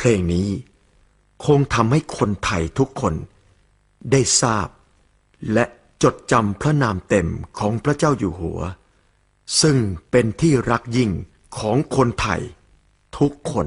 เพลงนี้คงทำให้คนไทยทุกคนได้ทราบ และจดจำพระนามเต็มของพระเจ้าอยู่หัว ซึ่งเป็นที่รักยิ่งของคนไทยทุกคน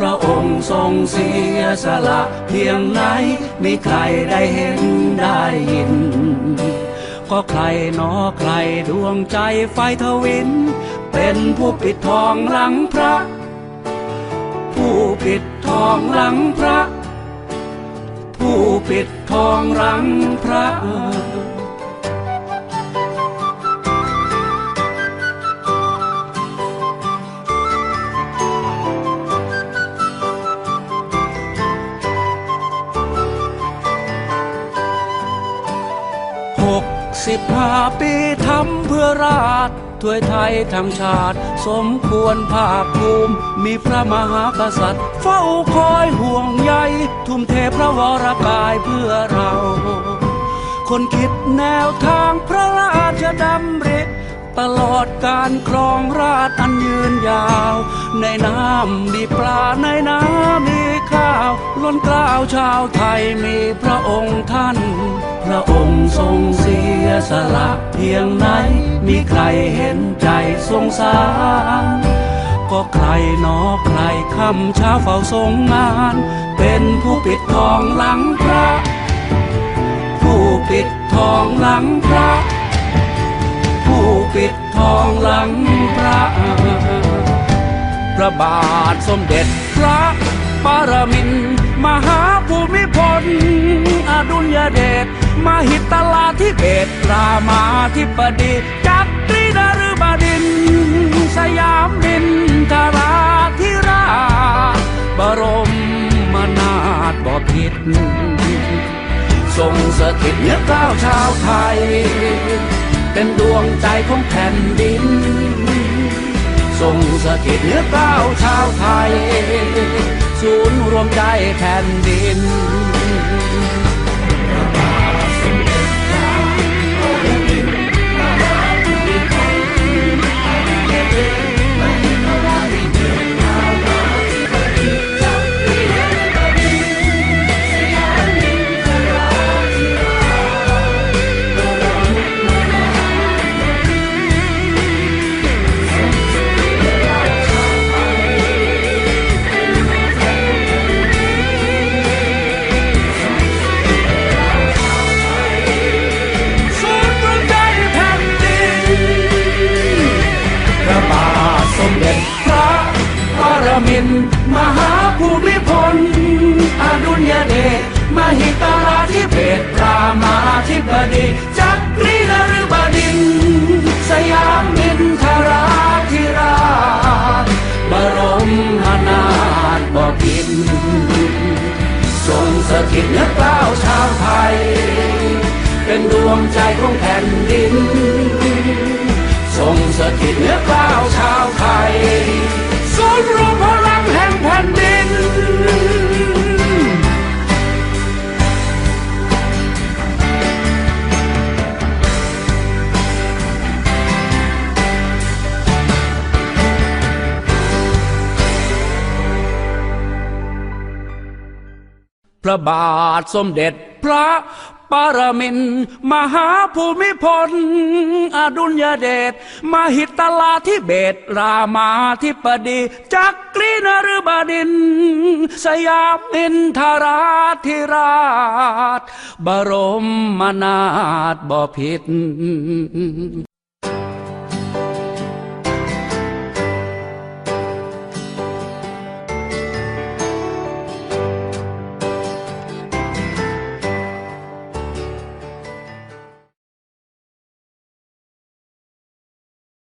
พระองค์ทรงเสียสละเพียงไหนมีใครได้เห็นได้ยิน ก็ใครนอใครดวงใจไฟทวิน เป็นผู้ปิดทองหลังพระ ผู้ปิดทองหลังพระ ผู้ปิดทองหลังพระ หกสิบห้าปีทำเพื่อราชถ้วยไทยทั้งชาติ สมควรภาคภูมิ มีพระมหากษัตริย์ เฝ้าคอยห่วงใย ทุ่มเทพระวรกายเพื่อเรา คนคิดแนวทางพระราชดำริ ตลอดการครองราชย์อันยืนยาว ในน้ำมีปลาในน้ำมีข้าว ล้นกล้าวชาวไทยมีพระองค์ท่าน พระองค์ทรงเสียสละเพียงไหน มีใครเห็นใจสงสารก็ใครนอใครคำเช้าเฝ้าทรงงาน เป็นผู้ปิดทองหลังพระ ผู้ปิดทองหลังพระ ผู้ปิด ทองหลังพระพระบาทสมเด็จพระปรมินทรมหาภูมิพล อดุลยเดชมหิตลาธิเบศรามาธิบดีจักรีนฤบดิน สยามดินทราธิราชบรมมนาถบพิตรทรงสถิตเนือก้าวชาวไทย เป็นดวงใจของแผ่นดิน ทรงสถิตเหนือก้าวชาวไทย ศูนย์รวมใจแผ่นดิน มิน มหาภูมิพล อดุลยเดชมหิตราธิเบศรามาธิบดีจักรีนฤบดิน สยามมินทราธิราชบรมนาถบพิตรทรงสถิตเนือกล้าวชาวไทย เป็นดวงใจของแผ่นดิน ทรงสถิตเนือกล้าวชาวไทย พระบาทสมเด็จพระปรมินทรมหาภูมิพล อดุลยเดชมหิตลาธิเบศรามาธิบดีจักรีนฤบดิน สยามมินทราธิราช บรมนาถบพิตร